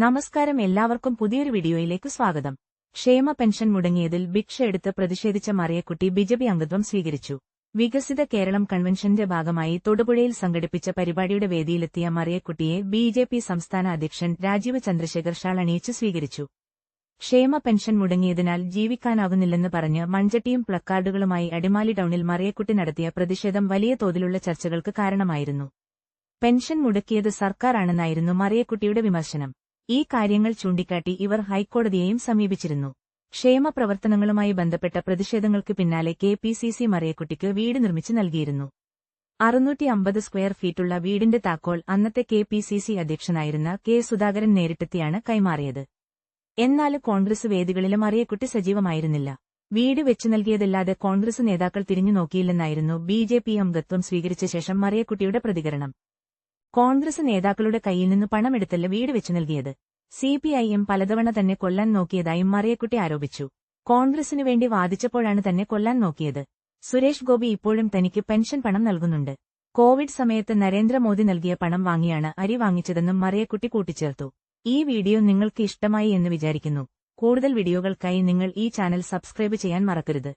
നമസ്കാരം എല്ലാവർക്കും പുതിയൊരു വീഡിയോയിലേക്ക് സ്വാഗതം. ക്ഷേമ പെൻഷൻ മുടങ്ങിയതിൽ ഭിക്ഷ എടുത്ത് പ്രതിഷേധിച്ച മറിയക്കുട്ടി ബിജെപി അംഗത്വം സ്വീകരിച്ചു. വികസിത കേരളം കൺവെൻഷന്റെ ഭാഗമായി തൊടുപുഴയിൽ സംഘടിപ്പിച്ച പരിപാടിയുടെ വേദിയിലെത്തിയ മറിയക്കുട്ടിയെ ബിജെപി സംസ്ഥാന അധ്യക്ഷൻ രാജീവ് ചന്ദ്രശേഖർ ഷാൾ അണിയിച്ച് സ്വീകരിച്ചു. ക്ഷേമ പെൻഷൻ മുടങ്ങിയതിനാൽ ജീവിക്കാനാകുന്നില്ലെന്ന് പറഞ്ഞ് മൺചട്ടിയും പ്ലക്കാർഡുകളുമായി അടിമാലി ടൌണിൽ മറിയക്കുട്ടി നടത്തിയ പ്രതിഷേധം വലിയ തോതിലുള്ള ചർച്ചകൾക്ക് കാരണമായിരുന്നു. പെൻഷൻ മുടക്കിയത് സർക്കാരാണെന്നായിരുന്നു മറിയക്കുട്ടിയുടെ വിമർശനം. ഈ കാര്യങ്ങൾ ചൂണ്ടിക്കാട്ടി ഇവർ ഹൈക്കോടതിയെയും സമീപിച്ചിരുന്നു. ക്ഷേമ പ്രവർത്തനങ്ങളുമായി ബന്ധപ്പെട്ട പ്രതിഷേധങ്ങൾക്ക് പിന്നാലെ കെ പി സി സി മറിയക്കുട്ടിക്ക് വീട് നിർമ്മിച്ചു നൽകിയിരുന്നു. അറുന്നൂറ്റി അമ്പത് സ്ക്വയർ ഫീറ്റുള്ള വീടിന്റെ താക്കോൽ അന്നത്തെ കെ പി സി സി അധ്യക്ഷനായിരുന്ന കെ സുധാകരൻ നേരിട്ടെത്തിയാണ് കൈമാറിയത്. എന്നാൽ കോൺഗ്രസ് വേദികളിലും അറിയക്കുട്ടി സജീവമായിരുന്നില്ല. വീട് വെച്ചു നൽകിയതല്ലാതെ കോൺഗ്രസ് നേതാക്കൾ തിരിഞ്ഞു നോക്കിയില്ലെന്നായിരുന്നു ബി ജെ പി അംഗത്വം സ്വീകരിച്ച ശേഷം മറിയക്കുട്ടിയുടെ പ്രതികരണം. കോൺഗ്രസ് നേതാക്കളുടെ കയ്യിൽ നിന്ന് പണമെടുത്തല്ല വീട് വെച്ചു നൽകിയത്. സിപിഐഎം പലതവണ തന്നെ കൊല്ലാൻ നോക്കിയതായും മറിയക്കുട്ടി ആരോപിച്ചു. കോൺഗ്രസിനു വേണ്ടി വാദിച്ചപ്പോഴാണ് തന്നെ കൊല്ലാൻ നോക്കിയത്. സുരേഷ് ഗോപി ഇപ്പോഴും തനിക്ക് പെൻഷൻ പണം നൽകുന്നുണ്ട്. കോവിഡ് സമയത്ത് നരേന്ദ്രമോദി നൽകിയ പണം വാങ്ങിയാണ് അരി വാങ്ങിച്ചതെന്നും മറിയക്കുട്ടി കൂട്ടിച്ചേർത്തു. ഈ വീഡിയോ നിങ്ങൾക്ക് ഇഷ്ടമായി എന്ന് വിചാരിക്കുന്നു. കൂടുതൽ വീഡിയോകൾക്കായി നിങ്ങൾ ഈ ചാനൽ സബ്സ്ക്രൈബ് ചെയ്യാൻ മറക്കരുത്.